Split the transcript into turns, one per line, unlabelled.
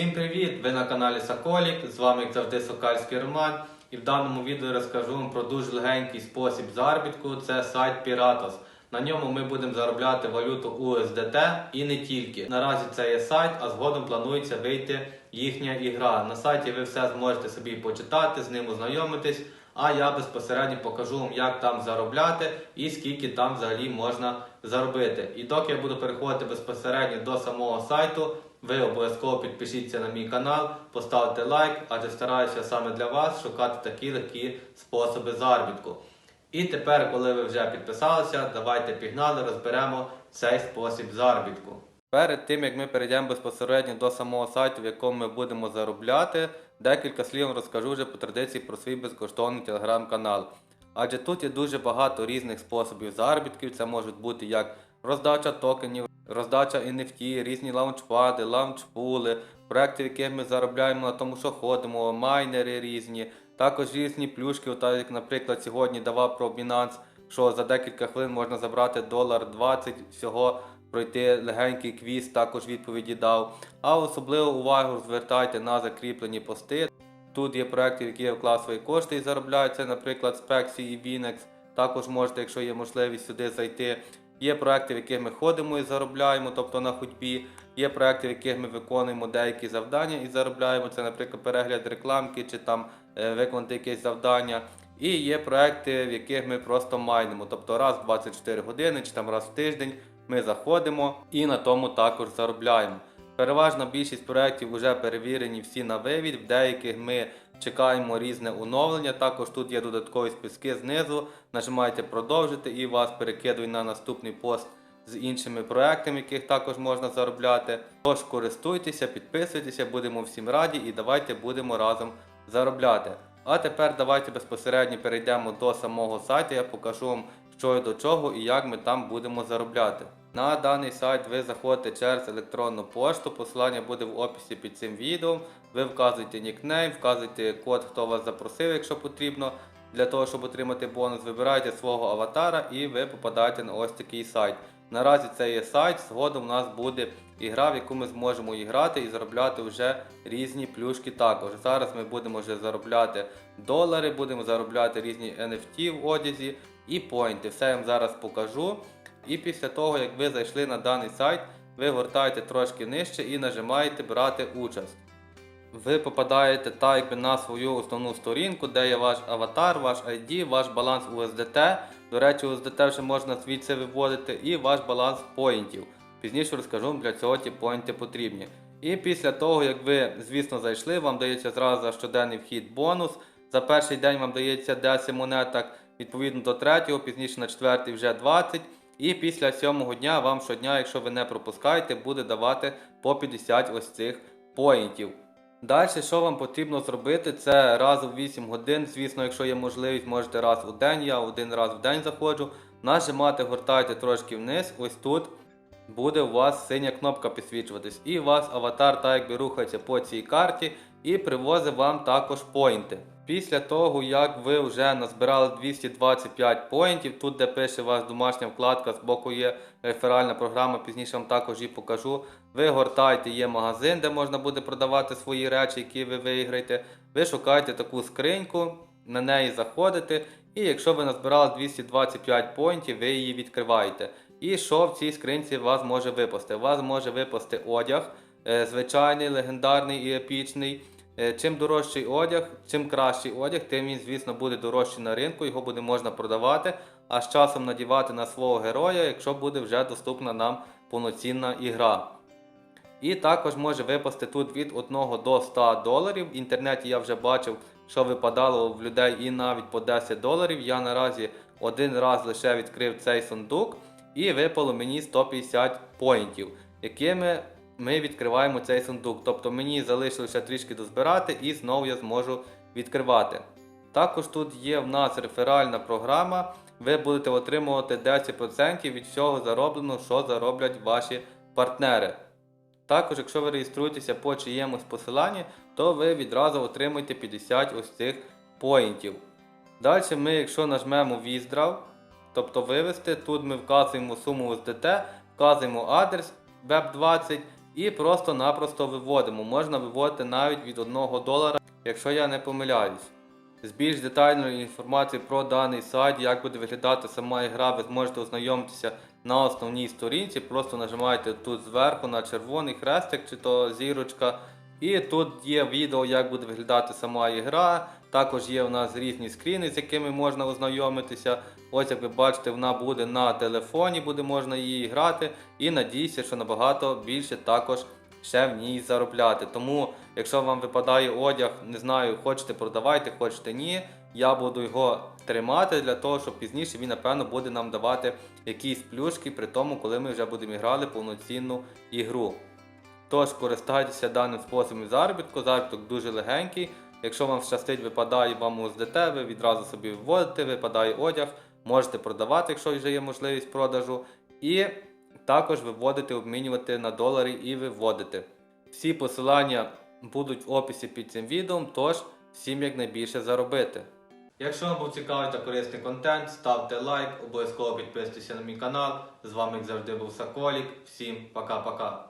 Всім привіт! Ви на каналі Соколік. З вами як завжди Сокальський Роман. І в даному відео розкажу вам про дуже легенький спосіб заробітку. Це сайт Piratos. На ньому ми будемо заробляти валюту USDT і не тільки. Наразі це є сайт, а згодом планується вийти їхня ігра. На сайті ви все зможете собі почитати, з ним ознайомитись. А я безпосередньо покажу вам, як там заробляти і скільки там взагалі можна заробити. І доки я буду переходити безпосередньо до самого сайту, ви обов'язково підпишіться на мій канал, поставте лайк, адже стараюся саме для вас шукати такі легкі способи заробітку. І тепер, коли ви вже підписалися, давайте пігнали, розберемо цей спосіб заробітку. Перед тим як ми перейдемо безпосередньо до самого сайту, в якому ми будемо заробляти, декілька слів розкажу вже по традиції про свій безкоштовний телеграм-канал. Адже тут є дуже багато різних способів заробітків. Це можуть бути як роздача токенів, роздача NFT, різні лаунчпади, лаунчпули, проекти, в яких ми заробляємо на тому, що ходимо, майнери різні, також різні плюшки, так як, наприклад, сьогодні давав про Binance, що за декілька хвилин можна забрати долар 20 всього. Пройти легенький квіз, також відповіді дав. А особливо увагу звертайте на закріплені пости. Тут є проекти, які я свої кошти і заробляються, наприклад, Spexy і Binex. Також можете, якщо є можливість сюди зайти. Є проекти, в яких ми ходимо і заробляємо, тобто на ходьбі. Є проекти, в яких ми виконуємо деякі завдання і заробляємо. Це, наприклад, перегляд рекламки чи там е, виконати якесь завдання. І є проекти, в яких ми просто майнимо, тобто раз в 24 години чи там раз в тиждень ми заходимо і на тому також заробляємо. Переважна більшість проєктів вже перевірені всі на вивід, в деяких ми чекаємо різне оновлення. Також тут є додаткові списки знизу. Нажимаєте продовжити і вас перекидує на наступний пост з іншими проектами, яких також можна заробляти. Тож користуйтеся, підписуйтеся, будемо всім раді і давайте будемо разом заробляти. А тепер давайте безпосередньо перейдемо до самого сайту. Я покажу вам, що і до чого і як ми там будемо заробляти. На даний сайт ви заходите через електронну пошту, посилання буде в описі під цим відео. Ви вказуєте нікнейм, вказуєте код, хто вас запросив, якщо потрібно. Для того, щоб отримати бонус, вибираєте свого аватара і ви попадаєте на ось такий сайт. Наразі це є сайт, згодом у нас буде ігра, в яку ми зможемо іграти і заробляти вже різні плюшки також. Зараз ми будемо вже заробляти долари, будемо заробляти різні NFT в одязі і поінти. Все я вам зараз покажу. І після того, як ви зайшли на даний сайт, ви гортаєте трошки нижче і нажимаєте брати участь. Ви попадаєте так якби на свою основну сторінку, де є ваш аватар, ваш ID, ваш баланс USDT. До речі, USDT вже можна звідси виводити, і ваш баланс поінтів. Пізніше розкажу для цього ті поінти потрібні. І після того, як ви, звісно, зайшли, вам дається зразу за щоденний вхід бонус. За перший день вам дається 10 монеток, відповідно до третього, пізніше на четвертий вже 20. І після сьомого дня вам щодня, якщо ви не пропускаєте, буде давати по 50 ось цих поінтів. Далі, що вам потрібно зробити, це раз у 8 годин. Звісно, якщо є можливість, можете раз у день. Я один раз в день заходжу. Нажимати, гортайте трошки вниз. Ось тут буде у вас синя кнопка підсвічуватись. І у вас аватар так якби рухається по цій карті і привозить вам також поінти. Після того, як ви вже назбирали 225 поінтів, тут де пише вас домашня вкладка, з боку є реферальна програма, пізніше вам також її покажу. Ви гортаєте, є магазин, де можна буде продавати свої речі, які ви виграєте. Ви шукаєте таку скриньку, на неї заходите, і якщо ви назбирали 225 поінтів, ви її відкриваєте. І що в цій скринці вас може випасти? Вас може випасти одяг, е, звичайний, легендарний і епічний. Е, Чим дорожчий одяг, чим кращий одяг, тим він, звісно, буде дорожчий на ринку, його буде можна продавати, а з часом надівати на свого героя, якщо буде вже доступна нам повноцінна ігра. І також може випасти тут від 1 до 100 доларів. В інтернеті я вже бачив, що випадало в людей і навіть по 10 доларів. Я наразі один раз лише відкрив цей сундук і випало мені 150 поінтів, якими ми відкриваємо цей сундук. Тобто мені залишилося трішки дозбирати і знову я зможу відкривати. Також тут є в нас реферальна програма. Ви будете отримувати 10% від всього заробленого, що зароблять ваші партнери. Також, якщо ви реєструєтеся по чиємусь посиланні, то ви відразу отримаєте 50 ось цих поінтів. Далі ми, якщо нажмемо Withdraw, тобто вивести, тут ми вказуємо суму USDT, вказуємо адрес web20 і просто-напросто виводимо. Можна виводити навіть від 1 долара, якщо я не помиляюсь. З більш детальною інформацією про даний сайт, як буде виглядати сама ігра, ви зможете ознайомитися на основній сторінці. Просто нажимаєте тут зверху на червоний хрестик чи то зірочка. І тут є відео, як буде виглядати сама ігра. Також є у нас різні скріни, з якими можна ознайомитися. Ось як ви бачите, вона буде на телефоні, буде можна її грати. І надіюся, що набагато більше також ще в ній заробляти. Тому, якщо вам випадає одяг, не знаю, хочете продавайте, хочете ні. Я буду його тримати для того, щоб пізніше він, напевно, буде нам давати якісь плюшки при тому, коли ми вже будемо грати повноцінну ігру. Тож користайтеся даним способом заробітку. Заробіток дуже легенький. Якщо вам щастить, випадає вам УСДТ, ви відразу собі вводите, випадає одяг, можете продавати, якщо вже є можливість продажу. І також виводити, обмінювати на долари і виводити. Всі посилання будуть в описі під цим відео, тож всім якнайбільше заробити. Якщо вам був цікавий та корисний контент, ставте лайк, обов'язково підписуйтесь на мій канал. З вами як завжди був Соколік. Всім пока-пока.